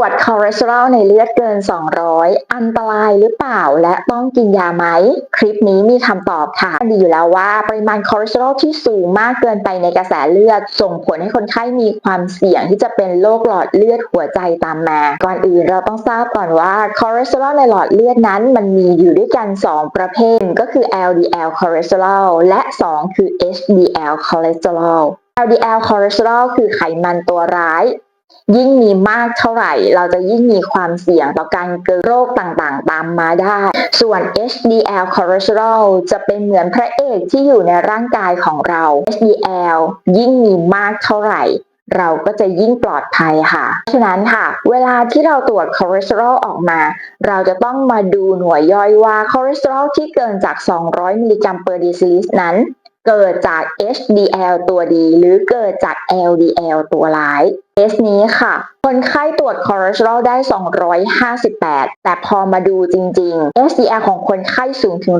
วจคอเลสเตอรอลในเลือดเกิน 200 อันตรายหรือเปล่าและต้องกินยาไหม คลิปนี้มีคำตอบค่ะดีอยู่แล้วว่าปริมาณคอเลสเตอรอลที่สูงมากเกินไปในกระแสเลือด ส่งผลให้คนไข้มีความเสี่ยงที่จะเป็นโรคหลอดเลือดหัวใจตามมา ก่อนอื่นเราต้องทราบก่อนว่าคอเลสเตอรอลในหลอดเลือดนั้น มันมีอยู่ด้วยกัน 2 ประเภทก็คือ LDL คอเลสเตอรอลและ 2 คือ HDL คอเลสเตอรอล LDL คอเลสเตอรอลคือไขมันตัวร้าย ยิ่งมีมากเท่าไหร่ เราจะยิ่งมีความเสี่ยงต่อการเกิดโรคต่างๆ ตามมาได้ ส่วน HDL คอเลสเตอรอลจะเป็นเหมือนพระเอกที่อยู่ในร่างกายของเรา HDL ยิ่งมีมากเท่าไหร่เราก็จะยิ่งปลอดภัยค่ะเพราะฉะนั้นค่ะ เวลาที่เราตรวจคอเลสเตอรอลออกมา เราจะต้องมาดูหน่วยย่อยว่าคอเลสเตอรอลที่เกินจาก 200 มิลลิกรัมเปอร์เดซิลิตรนั้น เกิดจาก HDL ตัวดี หรือเกิดจาก LDL ตัวร้าย เคสนี้ค่ะ คนไข้ตรวจคอเลสเตอรอลได้ 258 แต่พอมาดูจริง ๆ HDL ของคนไข้สูงถึง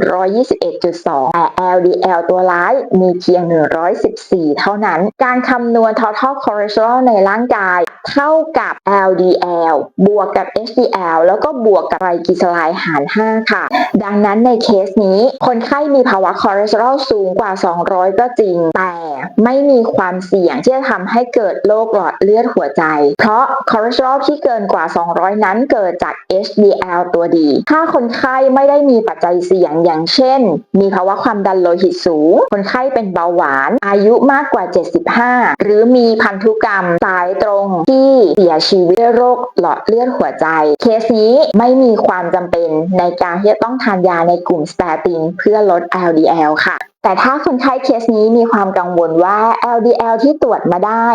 121.2 แต่ LDL ตัวร้ายมีเพียง 114 เท่านั้น การคำนวณ total cholesterol ในร่างกายเท่ากับ LDL บวกกับ HDL แล้วก็บวกกับไตรกลีเซอไรด์หาร 5 ค่ะ ดังนั้นในเคสนี้ คนไข้มีภาวะคอเลสเตอรอลสูงกว่า 200 ก็จริง แต่ไม่มีความเสี่ยงที่จะทำให้เกิดโรคหลอดเลือดหัวใจ เพราะคอเลสเตอรอลที่เกินกว่า 200 นั้นเกิดจาก HDL ตัวดี ถ้าคนไข้ไม่ได้มีปัจจัยเสี่ยงอย่างเช่น มีภาวะความดันโลหิตสูง คนไข้เป็นเบาหวาน อายุมากกว่า 75 หรือมีพันธุกรรมสายตรงที่เสียชีวิตด้วยโรคหลอดเลือดหัวใจ เคสนี้ไม่มีความจำเป็นในการที่จะต้องทานยาในกลุ่มสเตตินเพื่อลด LDL ค่ะ แต่ถ้าคนไข้เคสนี้มีความกังวลว่า LDL ที่ตรวจมาได้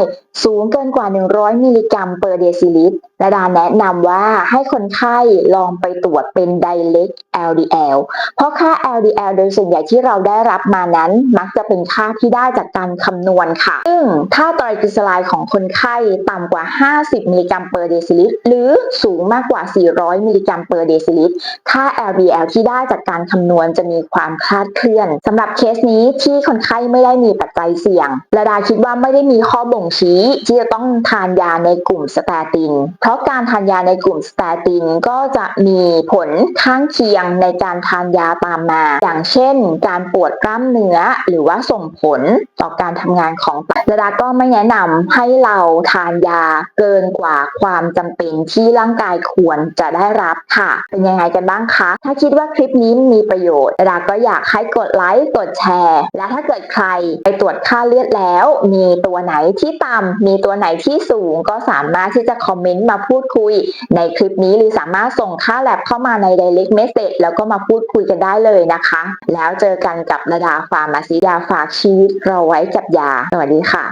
สูงเกินกว่า 100 มิลลิกรัมเปอร์เดซิลิตรระดาแนะนำว่าให้คนไข้ลองไปตรวจเป็น direct LDL เพราะค่า LDL โดยส่วนใหญ่ที่เราได้รับมานั้นมักจะเป็นค่าที่ได้จากการคำนวณค่ะ ซึ่งถ้าไตรกลีเซอไรด์ของคนไข้ต่ำกว่า 50 มิลลิกรัมเปอร์เดซิลิตรหรือสูงมากกว่า 400 มิลลิกรัมเปอร์เดซิลิตรค่า LDL ที่ได้จากการคำนวณจะมีความคลาดเคลื่อนสำหรับเคสนี้ที่คนไข้ไม่ได้มีปัจจัยเสี่ยงระดาคิดว่าไม่ได้มีข้อบ่งชี้ที่จะต้องทานยาในกลุ่มสเตติน เพราะการทานยาในกลุ่มสเตตินก็จะมีผลข้างเคียงในการทานยาตามมา อย่างเช่น การปวดกล้ามเนื้อหรือว่าส่งผลต่อการทำงานของตับระดาก็ไม่แนะนำให้เราทานยาเกินกว่าความจำเป็นที่ร่างกายควรจะได้รับค่ะ เป็นยังไงกันบ้างคะ ถ้าคิดว่าคลิปนี้มีประโยชน์ระดาก็อยากให้กดไลค์กดแชร์ และถ้าเกิดใครไปตรวจค่าเลือดแล้ว มีตัวไหนที่ต่ำมีตัวไหนที่สูงก็สามารถที่จะคอมเมนต์มาพูดคุยในคลิปนี้หรือสามารถส่งค่าแลบเข้ามาใน direct message แล้วก็มาพูดคุยกันได้เลยนะคะ แล้วเจอกันกับระดาฟาร์มาซิยาฝากชีวิตเราไว้กับยา สวัสดีค่ะ